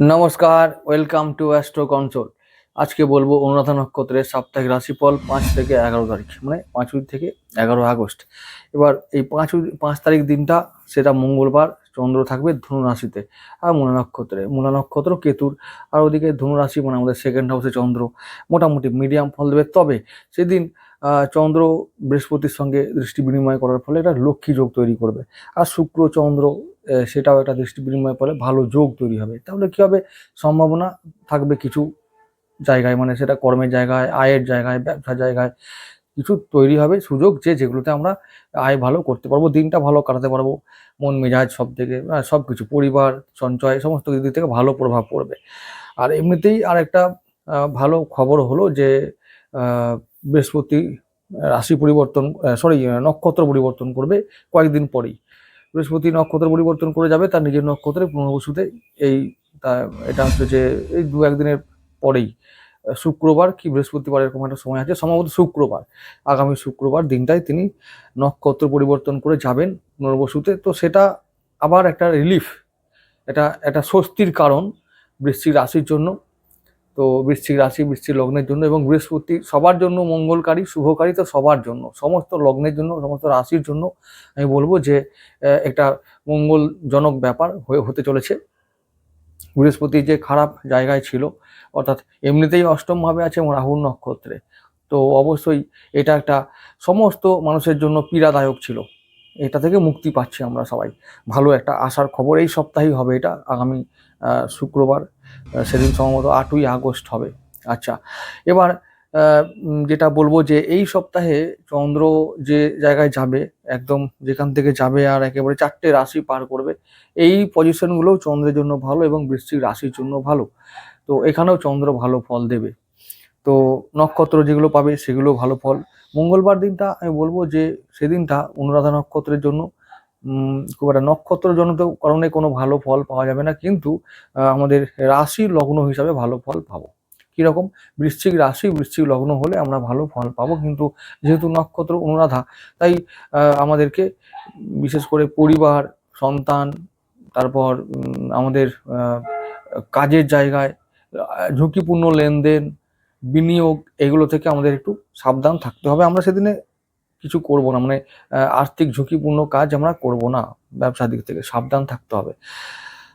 নমস্কার welcome to astro control আজকে বলব অনুরাধা নক্ষত্রের সাপ্তাহিক রাশিফল পাঁচ থেকে এগারো তারিখ মানে পাঁচই থেকে এগারো আগস্ট। এবার এই পাঁচ পাঁচ তারিখ দিনটা, সেটা মঙ্গলবার, চন্দ্র থাকবে ধনু রাশিতে আর মূলা নক্ষত্রে। মূলা নক্ষত্র কেতুর, আর ওদিকে ধনু রাশি মানে আমাদের সেকেন্ড হাউসে চন্দ্র। মোটামুটি মিডিয়াম ফল দেবে, তবে সেদিন চন্দ্র বৃহস্পতির সঙ্গে দৃষ্টি বিনিময় করার ফলে এটা লক্ষ্মী যোগ তৈরি করবে। আর শুক্র, চন্দ্র সেটাও একটা দৃষ্টি বিনিময় ফলে ভালো যোগ তৈরি হবে। তাহলে কি হবে? সম্ভাবনা থাকবে কিছু জায়গায় মানে সেটা কর্মের জায়গায়, আয়ের জায়গায়, ব্যবসার জায়গায় কিছু তৈরি হবে সুযোগ যে যেগুলোতে আমরা আয় ভালো করতে পারব, দিনটা ভালো কাটাতে পারব, মন মেজাজ সব থেকে সব কিছু, পরিবার, সঞ্চয়, সমস্ত দিক থেকে ভালো প্রভাব পড়বে। আর এমনিতেই আর একটা ভালো খবর হলো যে বৃহস্পতি রাশি পরিবর্তন সরি নক্ষত্র পরিবর্তন করবে কয়েকদিন পরেই। বৃহস্পতি নক্ষত্র পরিবর্তন করে যাবে, তার নিজের নক্ষত্রে পুনর্বসুতে এই এটা হচ্ছে যে এই দু একদিনের পরেই শুক্রবার কি বৃহস্পতিবার এরকম একটা সময় আছে, সম্ভবত শুক্রবার, আগামী শুক্রবার দিনটায় তিনি নক্ষত্র পরিবর্তন করে যাবেন পুনর্বসুতে তো সেটা আবার একটা রিলিফ এটা, একটা স্বস্তির কারণ বৃশ্চিক রাশির জন্য। তো বৃশ্চিক রাশি, বৃশ্চিক লগ্নের জন্য এবং বৃহস্পতি সবার জন্য, মঙ্গলকারী, শুভকারী তো সবার জন্য, সমস্ত লগ্নের জন্য, সমস্ত রাশির জন্য আমি বলব যে একটা মঙ্গলজনক ব্যাপার হয়ে, হতে চলেছে। বৃহস্পতি যে খারাপ জায়গায় ছিল, অর্থাৎ এমনিতেই অষ্টমভাবে আছে রাহুর নক্ষত্রে, তো অবশ্যই এটা একটা সমস্ত মানুষের জন্য পীড়াদায়ক ছিল। এটা থেকে মুক্তি পাচ্ছি আমরা সবাই। ভালো একটা আশার খবর এই সপ্তাহেই হবে এটা, আগামী শুক্রবার। সেদিন সম্ভবত আটই আগস্ট হবে। আচ্ছা এবার যেটা বলব যে এই সপ্তাহে চন্দ্র যে জায়গায় যাবে, একদম যেখান থেকে যাবে আর একেবারে চারটে রাশি পার করবে, এই পজিশনগুলোও চন্দ্রের জন্য ভালো এবং বৃশ্চিক রাশির জন্য ভালো। তো এখানেও চন্দ্র ভালো ফল দেবে। তো নক্ষত্র যেগুলো পাবে সেগুলো ভালো ফল। মঙ্গলবার দিনটা আমি বলব যে সেদিনটা অনুরাধা নক্ষত্রের জন্য খুব একটা নক্ষত্র জনিত কারণে কোনো ভালো ফল পাওয়া যাবে না, কিন্তু আমাদের রাশি লগ্ন হিসাবে ভালো ফল পাবো। কীরকম? বৃশ্চিক রাশি, বৃশ্চিক লগ্ন হলে আমরা ভালো ফল পাবো, কিন্তু যেহেতু নক্ষত্র অনুরাধা, তাই আমাদেরকে বিশেষ করে পরিবার, সন্তান, তারপর আমাদের কাজের জায়গায় ঝুঁকিপূর্ণ লেনদেন, বিনিয়োগ, এগুলো থেকে আমাদের একটু সাবধান থাকতে হবে। আমরা সেদিনে কিছু করব না মানে আর্থিক ঝুঁকিপূর্ণ কাজ আমরা করব না। ব্যবসার দিক থেকে সাবধান থাকতে হবে।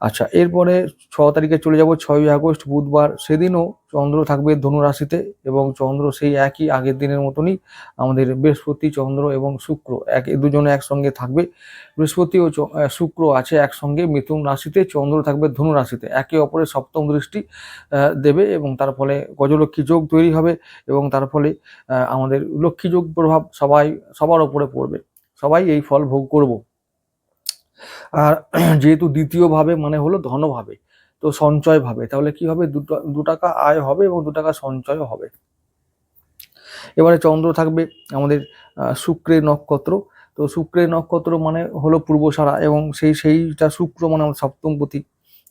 আচ্ছা এরপরে ছ তারিখে চলে যাব, ছয়ই আগস্ট, বুধবার। সেদিনও চন্দ্র থাকবে ধনু রাশিতে এবং চন্দ্র সেই একই আগের দিনের মতনই আমাদের বৃহস্পতি, চন্দ্র এবং শুক্র এক দুজনে একসঙ্গে থাকবে। বৃহস্পতি ও শুক্র আছে একসঙ্গে মিথুন রাশিতে, চন্দ্র থাকবে ধনু রাশিতে। একে অপরের সপ্তম দৃষ্টি দেবে এবং তার ফলে গজলক্ষ্মী যোগ তৈরি হবে এবং তার ফলে আমাদের লক্ষ্মী যোগ প্রভাব সবাই, সবার ওপরে পড়বে। সবাই এই ফল ভোগ করব। আর যেহেতু দ্বিতীয় ভাবে মানে হলো ধনভাবে, তো সঞ্চয় ভাবে তাহলে কি হবে? দু টাকা আয় হবে এবং দু টাকা সঞ্চয়ও হবে। এবারে চন্দ্র থাকবে আমাদের শুক্রের নক্ষত্র। তো শুক্রের নক্ষত্র মানে হলো পূর্বসারা এবং সেই, সেইটা শুক্র মানে আমার সপ্তমপতি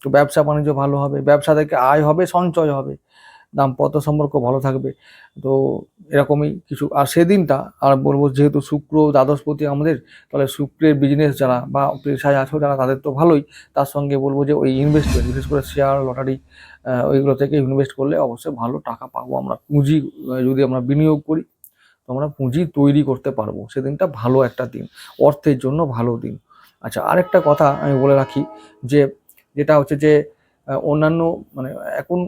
তো ব্যবসা বাণিজ্য ভালো হবে, ব্যবসা থেকে আয় হবে, সঞ্চয় হবে। দাম্পত্য সম্পর্ক ভালো থাকবে। তো এরকমই কিছু। আর সেদিনটা, আর বলব যেহেতু শুক্র দ্বাদশপতি আমাদের, তাহলে শুক্রের বিজনেস যারা বা পেশায় আছো যারা, তাদের তো ভালোই। তার সঙ্গে বলব যে ওই ইনভেস্টমেন্ট বিশেষ করে শেয়ার লটারি ওইগুলো থেকে ইনভেস্ট করলে অবশ্যই ভালো টাকা পাবো আমরা। পুঁজি যদি আমরা বিনিয়োগ করি, তো আমরা পুঁজি তৈরি করতে পারব। সেদিনটা ভালো একটা দিন। অর্থের জন্য ভালো দিন। আচ্ছা আরেকটা কথা আমি বলে রাখি যে, যেটা হচ্ছে যে অন্যান্য মানে এখন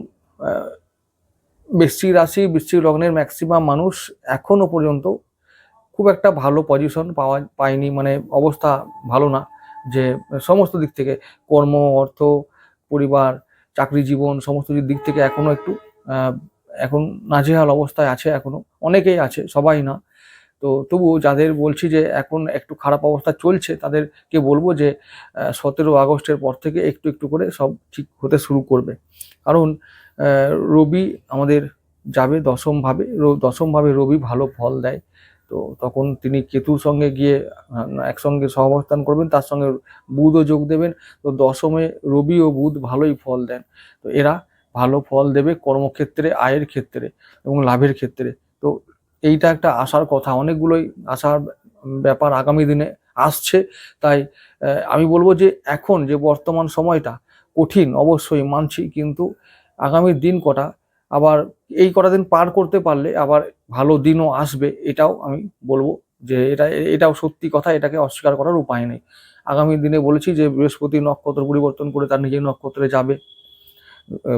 বৃশ্চিক রাশি বৃশ্চিক লগ্নের ম্যাক্সিমাম মানুষ এখনও পর্যন্ত খুব একটা ভালো পজিশন পাওয়া, পায়নি। মানে অবস্থা ভালো না যে সমস্ত দিক থেকে কর্ম, অর্থ, পরিবার, চাকরি জীবন সমস্ত দিক থেকে এখনও একটু এখন নাজেহাল অবস্থায় আছে এখনও অনেকেই আছে, সবাই না। তো তবুও যাদের বলছি যে এখন একটু খারাপ অবস্থা চলছে, তাদেরকে বলব যে সতেরো আগস্টের পর থেকে একটু একটু করে সব ঠিক হতে শুরু করবে। কারণ রবি আমাদের যাবে দশমভাবে দশমভাবে রবি ভালো ফল দেয়। তো তখন তিনি কেতুর সঙ্গে গিয়ে একসঙ্গে সহাবস্থান করবেন, তার সঙ্গে বুধও যোগ দেবেন। তো দশমে রবি ও বুধ ভালোই ফল দেন। তো এরা ভালো ফল দেবে কর্মক্ষেত্রে, আয়ের ক্ষেত্রে এবং লাভের ক্ষেত্রে। তো এইটা একটা আশার কথা। অনেকগুলোই আশার ব্যাপার আগামী দিনে আসছে। তাই আমি বলব যে এখন যে বর্তমান সময়টা কঠিন অবশ্যই মানছি, কিন্তু আগামী দিন কটা, আবার এই কটা দিন পার করতে পারলে আবার ভালো দিনও আসবে, এটাও আমি বলব যে এটা, এটাও সত্যি কথা, এটাকে অস্বীকার করার উপায় নেই। আগামী দিনে বলেছি যে বৃহস্পতি নক্ষত্র পরিবর্তন করে তার নিজের নক্ষত্রে যাবে।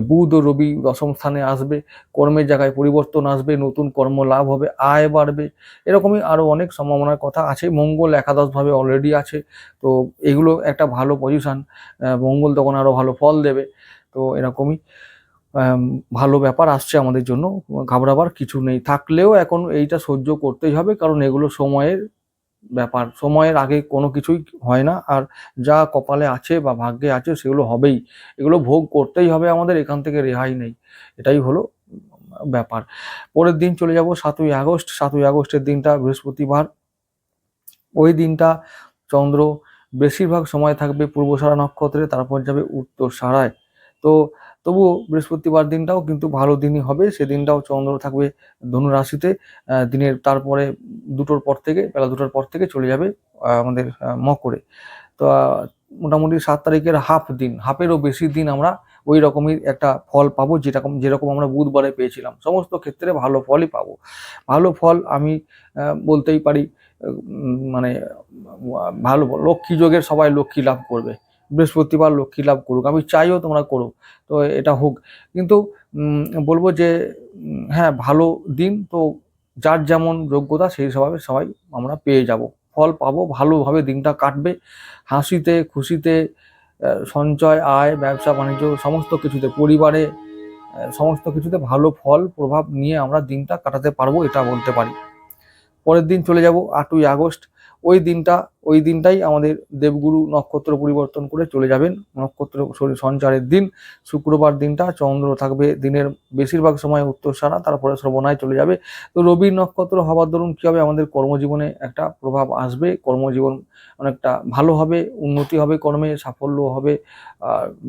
বুধ ও রবি দশম স্থানে আসবে, কর্মের জায়গায় পরিবর্তন আসবে, নতুন কর্ম লাভ হবে, আয় বাড়বে, এরকমই আরও অনেক সম্ভাবনার কথা আছে। মঙ্গল একাদশভাবে অলরেডি আছে, তো এগুলো একটা ভালো পজিশন মঙ্গল তখন আরও ভালো ফল দেবে, তো এরকমই। ভালো ব্যাপার আসছে আমাদের জন্য, ঘাবড়াবার কিছু নেই। থাকলেও এখন এইটা সহ্য করতেই হবে, কারণ এগুলো সময়ের ব্যাপার। সময়ের আগে কোনো কিছুই হয় না, আর যা কপালে আছে বা ভাগ্যে আছে সেগুলো হবেই। এগুলো ভোগ করতেই হবে আমাদের, এখান থেকে রেহাই নেই। এটাই হলো ব্যাপার। পরের দিন চলে যাব সাতই আগস্ট। সাতই আগস্টের দিনটা বৃহস্পতিবার। ওই দিনটা চন্দ্র বেশিরভাগ সময় থাকবে পূর্বসারা নক্ষত্রে, তারপর যাবে উত্তর সারায় তো তবুও বৃহস্পতিবার দিনটাও কিন্তু ভালো দিনই হবে। সেদিনটাও চন্দ্র থাকবে ধনু রাশিতে। দিনের তারপরে দুটোর পর থেকে, বেলা দুটোর পর থেকে চলে যাবে আমাদের মকরে। তো মোটামুটি সাত তারিখের হাফ দিন, হাফেরও বেশি দিন আমরা ওই রকমই একটা ফল পাবো যেরকম যেরকম আমরা বুধবারে পেয়েছিলাম। সমস্ত ক্ষেত্রে ভালো ফলই পাবো। ভালো ফল আমি বলতেই পারি মানে ভালো লক্ষ্মী যোগের সবাই লক্ষ্মী লাভ করবে। বৃহস্পতিবার লক্ষ্মী লাভ করুক। আমি চাইও তোমরা করো। তো এটা হোক। কিন্তু বলব যে হ্যাঁ ভালো দিন। তো যার যেমন যোগ্যতা, সেই হিসাবে সবাই আমরা পেয়ে যাব। ফল পাবো, ভালোভাবে দিনটা কাটবে। হাসিতে, খুশিতে সঞ্চয়, আয়, ব্যবসা, বাণিজ্য, সমস্ত কিছুতে, পরিবারে সমস্ত কিছুতে ভালো ফল, প্রভাব নিয়ে আমরা দিনটা কাটাতে পারব, এটা বলতে পারি। পরের দিন চলে যাব আটই আগস্ট। ওই দিনটা, ওই দিনটাই আমাদের দেবগুরু নক্ষত্র পরিবর্তন করে চলে যাবেন। নক্ষত্র সঞ্চারের দিন, শুক্রবার দিনটা, চন্দ্র থাকবে দিনের বেশিরভাগ সময় উত্তর সারা, তারপরে শ্রবণায় চলে যাবে। তো রবি নক্ষত্র হওয়ার দরুন কী হবে? আমাদের কর্মজীবনে একটা প্রভাব আসবে। কর্মজীবন অনেকটা ভালো হবে, উন্নতি হবে কর্মে, সাফল্য হবে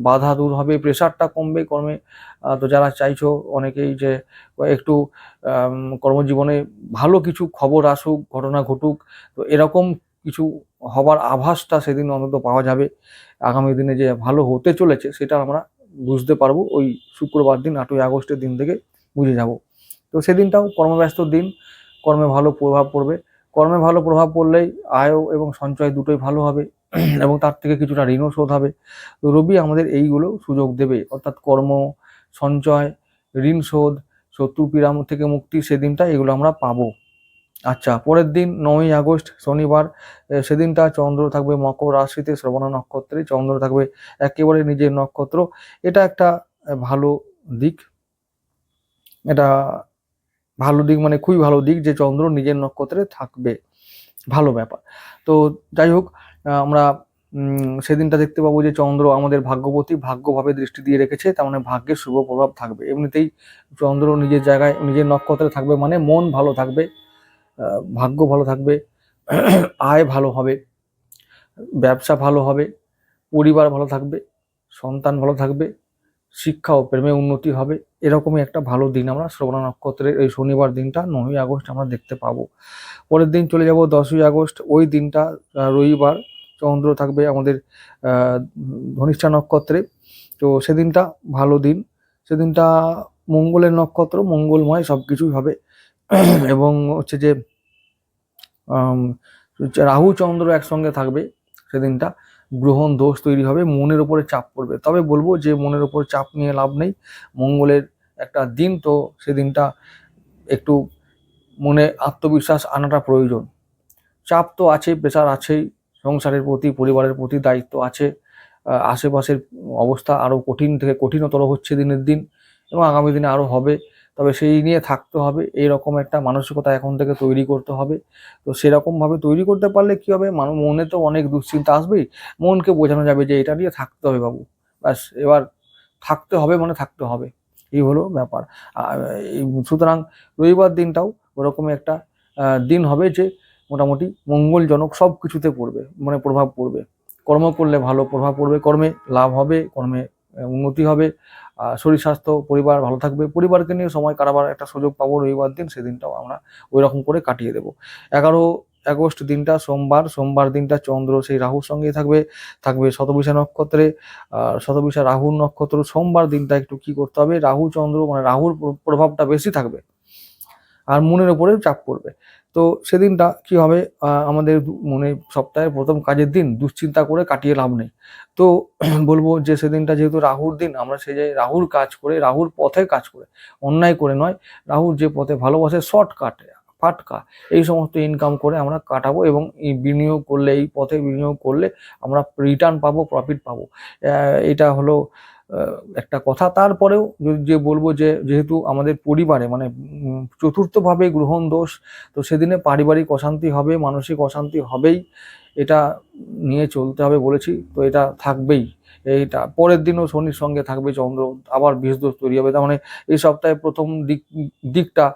বাধা দূর হবে, প্রেশারটা কমবে কর্মে। তো যারা চাইছো অনেকেই যে একটু কর্মজীবনে ভালো কিছু খবর আসুক, ঘটনা ঘটুক, তো এরকম কিছু হবার আভাসটা সেদিন অন্তত পাওয়া যাবে। আগামী দিনে যে ভালো হতে চলেছে সেটা আমরা বুঝতে পারব। ওই শুক্রবার দিন, আটই আগস্টের দিন থেকে বুঝে যাব। তো সেদিনটাও কর্মব্যস্ত দিন। কর্মে ভালো প্রভাব পড়বে। কর্মে ভালো প্রভাব পড়লেই আয় এবং সঞ্চয় দুটোই ভালো হবে এবং তার থেকে কিছুটা ঋণও শোধ হবে। রবি আমাদের এইগুলো সুযোগ দেবে। অর্থাৎ কর্ম, সঞ্চয়, ঋণ শোধ, শত্রু পীড়াম থেকে মুক্তি, সেদিনটা এগুলো আমরা পাবো। আচ্ছা পরের দিন নয়ই আগস্ট, শনিবার সেদিনটা চন্দ্র থাকবে মকর রাশিতে, শ্রবণা নক্ষত্রে, চন্দ্র থাকবে একেবারে নিজের নক্ষত্র। এটা একটা ভালো দিক। এটা ভালো দিক মানে খুবই ভালো দিক যে চন্দ্র নিজের নক্ষত্রে থাকবে। ভালো ব্যাপার। তো যাই হোক আমরা সেদিনটা দেখতে পাবো যে চন্দ্র আমাদের ভাগ্যবতী, ভাগ্যভাবে দৃষ্টি দিয়ে রেখেছে, তার মানে ভাগ্যের শুভ প্রভাব থাকবে। এমনিতেই চন্দ্র নিজের জায়গায়, নিজের নক্ষত্রে থাকবে মানে মন ভালো থাকবে। ভাগ্য ভালো থাকবে, আয় ভালো হবে, ব্যবসা ভালো হবে, পরিবার ভালো থাকবে, সন্তান ভালো থাকবে, শিক্ষা ও প্রেমে উন্নতি হবে, এরকমই একটা ভালো দিন আমরা শ্রবণ নক্ষত্রের এই শনিবার দিনটা, নয়ই আগস্ট আমরা দেখতে পাবো। পরের দিন চলে যাব দশই আগস্ট, ওই দিনটা রবিবার, চন্দ্র থাকবে আমাদের ধনিষ্ঠা নক্ষত্রে। তো সেদিনটা ভালো দিন, সেদিনটা মঙ্গলের নক্ষত্র, মঙ্গলময় সব কিছুই হবে। এবং হচ্ছে যে রাহু চন্দ্র একসঙ্গে থাকবে সেদিনটা, গ্রহণ দোষ তৈরি হবে, মনের উপরে চাপ পড়বে। তবে বলব যে, মনের উপর চাপ নিয়ে লাভ নেই, মঙ্গলের একটা দিন তো সেদিনটা একটু মনে আত্মবিশ্বাস আনাটা প্রয়োজন। চাপ তো আছেই প্রেশার আছেই, সংসারের প্রতি, পরিবারের প্রতি দায়িত্ব আছে আশেপাশের অবস্থা আরও কঠিন থেকে কঠিনতর হচ্ছে দিনের দিন এবং আগামী দিনে আরও হবে। তবে সেই নিয়ে থাকতে হবে। এইরকম একটা মানসিকতা এখন থেকে তৈরি করতে হবে। তো সেরকমভাবে তৈরি করতে পারলে কি হবে? মানুষ মনে তো অনেক দুশ্চিন্তা আসবেই। মনকে বোঝানো যাবে যে এটা নিয়ে থাকতে হবে বাবু। ব্যাস, এবার থাকতে হবে মানে থাকতে হবে। এই হলো ব্যাপার। এই সুতরাং রবিবার দিনটাও ওরকমই একটা দিন হবে যে মোটামুটি মঙ্গলজনক সব কিছুতে পড়বে মানে প্রভাব পড়বে। কর্ম করলে ভালো প্রভাব পড়বে, কর্মে লাভ হবে, কর্মে উন্নতি হবে। শরীর স্বাস্থ্য, পরিবার ভালো থাকবে। পরিবারকে নিয়ে সময় কাটাবার একটা সুযোগ পাবো রবিবার দিন, সেদিনটাও আমরা ওই রকম করে কাটিয়ে দেবো। এগারো আগস্ট দিনটা সোমবার সোমবার দিনটা চন্দ্র, সেই রাহুর সঙ্গেই থাকবে। থাকবে শতবিশা নক্ষত্রে আর শতবিশা রাহুর নক্ষত্র। সোমবার দিনটা একটু কি করতে হবে? রাহু, চন্দ্র মানে রাহুর প্র- প্রভাবটা বেশি থাকবে। আর মনের উপরে চাপ পড়বে। তো সেদিনটা কি হবে? আমাদের মনে সপ্তাহের প্রথম কাজের দিন দুশ্চিন্তা করে কাটিয়ে লাভ নেই। তো বলব যে সেদিনটা যেহেতু রাহুর দিন, আমরা সেই জায়গায় রাহুর কাজ করে, রাহুর পথে কাজ করে, অন্যায় করে নয়, রাহুর যে পথে ভালোবাসে শর্টকাট, ফাটকা, এই সমস্ত ইনকাম করে আমরা কাটাবো এবং বিনিয়োগ করলে, এই পথে বিনিয়োগ করলে আমরা রিটার্ন পাবো প্রফিট পাবো। এটা হলো একটা কথা তারপরেও যদি যে বলব যে যেহেতু আমাদের পরিবারে মানে চতুর্থভাবে গ্রহণ দোষ, তো সেদিনে পারিবারিক অশান্তি হবে, মানসিক অশান্তি হবেই। এটা নিয়ে চলতে হবে বলেছি, তো এটা থাকবেই। এইটা পরের দিনও শনির সঙ্গে থাকবে চন্দ্র আবার দোষ তৈরি হবে। তার মানে এই সপ্তাহে প্রথম দিক, দিকটা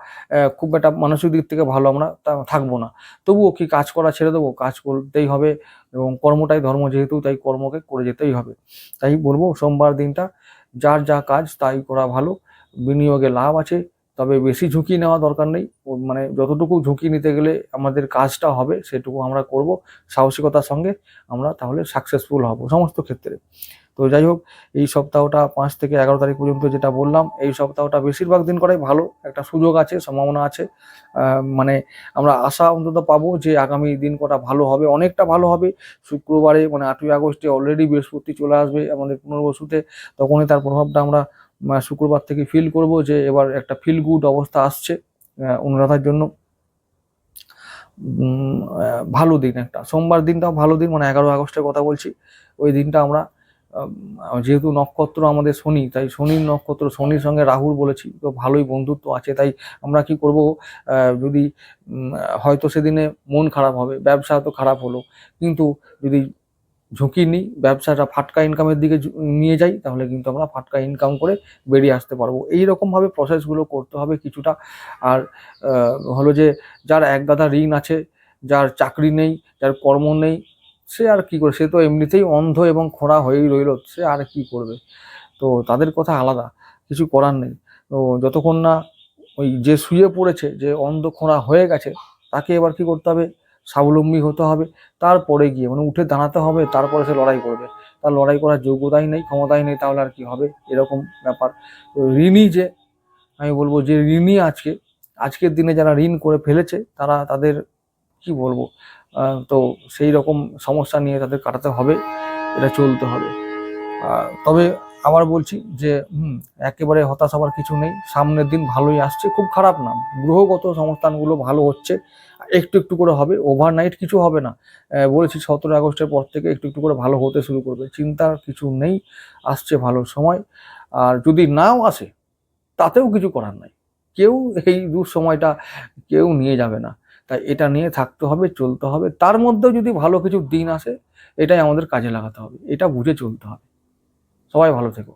খুব একটা মানসিক দিক থেকে ভালো আমরা তা- থাকব না। তবুও কি কাজ করা ছেড়ে দেবো? কাজ করতেই হবে এবং কর্মটাই ধর্ম যেহেতু, তাই কর্মকে করে যেতেই হবে। তাই বলব, সোমবার দিনটা যার যা কাজ, তাই করা ভালো। বিনিয়োগে লাভ আছে। তবে বেশি ঝুঁকি নেওয়া দরকার নেই। মানে যতটুকু ঝুঁকি নিতে গেলে আমাদের কাজটা হবে, সেটুকু আমরা করব। সাহসিকতার সঙ্গে আমরা তাহলে সাকসেসফুল হব সমস্ত ক্ষেত্রে। তো যাই হোক, এই সপ্তাহটা পাঁচ থেকে এগারো তারিখ পর্যন্ত যেটা বললাম, এই সপ্তাহটা বেশিরভাগ দিন করাই ভালো। একটা সুযোগ আছে, সম্ভাবনা আছে। মানে আমরা আশা অন্তত পাবো যে আগামী দিন কটা ভালো হবে, অনেকটা ভালো হবে। শুক্রবারে মানে আটই আগস্টে অলরেডি বৃহস্পতি চলে আসবে আমাদের পুনর্বসুতে তখনই তার প্রভাবটা আমরা শুক্রবার থেকে ফিল করব যে এবার একটা ফিল গুড অবস্থা আসছে অনুরাধার জন্য। ভালো দিন একটা। সোমবার দিনটাও ভালো দিন মানে এগারো আগস্টের কথা বলছি। ওই দিনটা আমরা যেহেতু নক্ষত্র আমাদের শনি, তাই শনির নক্ষত্র, শনির সঙ্গে রাহুর বলেছি, তো ভালোই বন্ধুত্ব আছে। তাই আমরা কি করব যদি হয়তো সেদিনে মন খারাপ হবে, ব্যবসা তো খারাপ হলো, কিন্তু যদি ঝুঁকি নিই, ব্যবসাটা ফাটকা ইনকামের দিকে নিয়ে যাই, তাহলে কিন্তু আমরা ফাটকা ইনকাম করে বেরিয়ে আসতে পারব। এই রকমভাবে প্রসেসগুলো করতে হবে কিছুটা। আর হলো যে যার এক গাদা ঋণ আছে, যার চাকরি নেই, যার কর্ম নেই, সে আর কি করে, সে তো এমনিতেই অন্ধ এবং খোঁড়া হয়েই রইল, সে আর কি করবে? তো তাদের কথা আলাদা, কিছু করার নেই। তো যতক্ষণ না ওই যে শুয়ে পড়েছে, যে অন্ধ খোঁড়া হয়ে গেছে, তাকে এবার কি করতে হবে? স্বাবলম্বী হতে হবে, তারপরে গিয়ে মানে উঠে দাঁড়াতে হবে, তারপরে সে লড়াই করবে। তার লড়াই করার যোগ্যতাই নেই, ক্ষমতাই নেই, তাহলে আর কি হবে? এরকম ব্যাপার। তো ঋণী যে, আমি বলব যে ঋণী আজকে, আজকের দিনে যারা ঋণ করে ফেলেছে, তারা তাদের কি বলব তো সেই রকম সমস্যা নিয়ে তাদের কাটাতে হবে, এটা চলতে হবে। তবে আবার বলছি যে, হুম, একেবারে হতাশ হওয়ার কিছু নেই। সামনের দিন ভালোই আসছে, খুব খারাপ না। গ্রহগত সংস্থানগুলো ভালো হচ্ছে। একটু একটু করে হবে ওভারনাইট কিছু হবে না। বলেছি সতেরো আগস্টের পর থেকে একটু একটু করে ভালো হতে শুরু করবে, চিন্তার কিছু নেই, আসছে ভালো সময়। আর যদি নাও আসে, তাতেও কিছু করার নাই। কেউ এই দুঃসময়টা কেউ নিয়ে যাবে না। তাই এটা নিয়ে থাকতে হবে, চলতে হবে। তার মধ্যেও যদি ভালো কিছু দিন আসে, এটাই আমাদের কাজে লাগাতে হবে। এটা বুঝে চলতে হবে। সবাই ভালো থেকো।